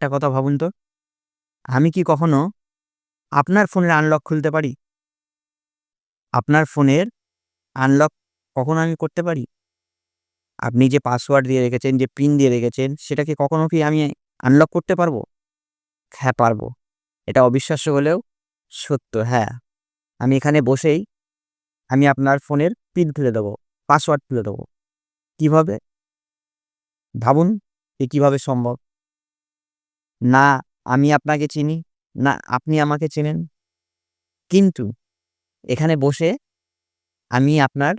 একটা কথা ভাবুন তো। আমি কি কখনো আপনার ফোনের আনলক খুলতে পারি? আপনার ফোনের আনলক কখনো আমি করতে পারি? আপনি যে পাসওয়ার্ড দিয়ে রেখেছেন, যে পিন দিয়ে রেখেছেন সেটাকে কখনো কি আমি আনলক করতে পারব? হ্যাঁ পারব। এটা অবিশ্বাস্য হলেও সত্য হ্যাঁ। আমি এখানে বসেই আমি আপনার ফোনের পিন খুলে দেবো পাসওয়ার্ড খুলে দেবো। কীভাবে? ভাবুন, এ কীভাবে সম্ভব? না, আমি আপনাকে চিনি, না, আপনি আমাকে চেনেন। কিন্তু এখানে বসে আমি আপনার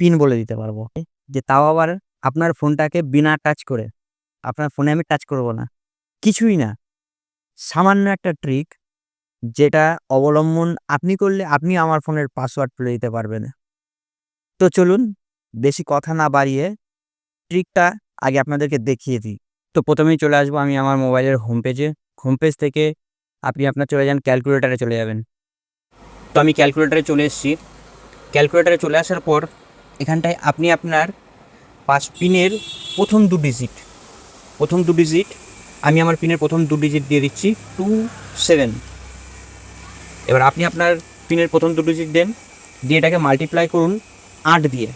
পিন বলে দিতে পারব। যে তাও আবার আপনার ফোনটাকে বিনা টাচ করে, আপনার ফোনে আমি টাচ করব না। কিছুই না। সামান্য একটা ট্রিক যেটা অবলম্বন আপনি করলে আপনি আমার ফোনের পাসওয়ার্ড তুলে দিতে পারবেন। তো চলুন, বেশি কথা না বাড়িয়ে ট্রিকটা আগে আপনাদেরকে দেখিয়ে দিই। তো প্রথমেই চলে আসব আমি আমার মোবাইলের হোম পেজে হোম পেজ থেকে আপনি আপনার চলে যান ক্যালকুলেটারে চলে যাবেন। তো আমি ক্যালকুলেটারে চলে এসেছি। ক্যালকুলেটারে চলে আসার পর এখানটায় আপনি আপনার পাঁচ পিনের প্রথম দু ডিজিট প্রথম দু ডিজিট আমি আমার পিনের প্রথম দু ডিজিট দিয়ে দিচ্ছি টু সেভেন এবার আপনি আপনার পিনের প্রথম দু ডিজিট দেন, দিয়ে এটাকে মাল্টিপ্লাই করুন আট দিয়ে।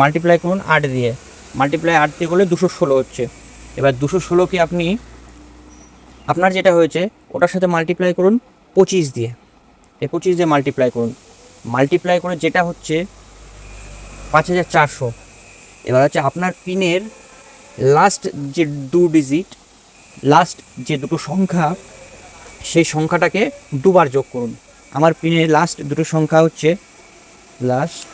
মাল্টিপ্লাই করুন আট দিয়ে। মাল্টিপ্লাই আট দিয়ে করলে দুশো ষোলো হচ্ছে। এবার দুশো ষোলোকে আপনি, আপনার যেটা হয়েছে, ওটার সাথে মাল্টিপ্লাই করুন পঁচিশ দিয়ে। এই পঁচিশ দিয়ে মাল্টিপ্লাই করুন। মাল্টিপ্লাই করে যেটা হচ্ছে পাঁচ হাজার চারশো। এবার হচ্ছে আপনার পিনের লাস্ট যে দু ডিজিট লাস্ট যে দুটো সংখ্যা, সেই সংখ্যাটাকে দুবার যোগ করুন। আমার পিনের লাস্ট দুটো সংখ্যা হচ্ছে last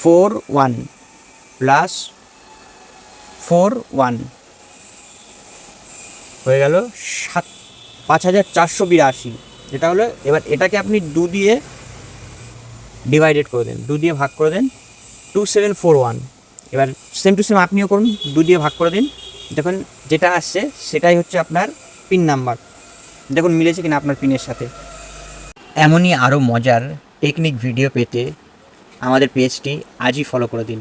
four one. Plus four one. হয়ে গেল সাত পাঁচ হাজার চারশো বিরাশি। যেটা হলো এবার এটাকে আপনি দু দিয়ে ডিভাইডেড করে দেন দু দিয়ে ভাগ করে দেন টু সেভেন ফোর ওয়ান এবার সেম টু সেম আপনিও করুন দু দিয়ে ভাগ করে দিন। দেখুন যেটা আসছে সেটাই হচ্ছে আপনার পিন নাম্বার দেখুন মিলেছে কিনা আপনার পিনের সাথে। এমনই আরও মজার টেকনিক ভিডিও পেতে আমাদের পেজটি আজই ফলো করে দিন।